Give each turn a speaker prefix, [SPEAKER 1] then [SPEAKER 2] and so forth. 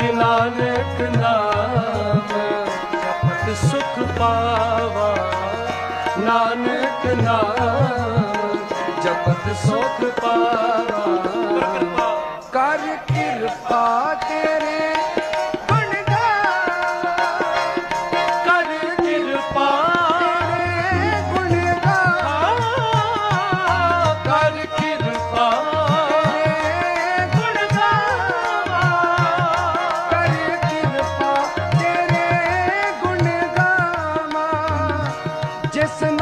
[SPEAKER 1] ਗੁਰਮੁਖੀ ਨਾਨਕ ਨਾਮ, ਜਪਤ ਸੁਖ ਪਾਵਾ। ਨਾਨਕ ਨਾਮ, ਜਪਤ ਸੁਖ ਪਾਵਾ।
[SPEAKER 2] ਕਰ ਕਿਰਪਾ ਤੇਰੇ
[SPEAKER 1] ਕਿਰਪਾ
[SPEAKER 2] শেষ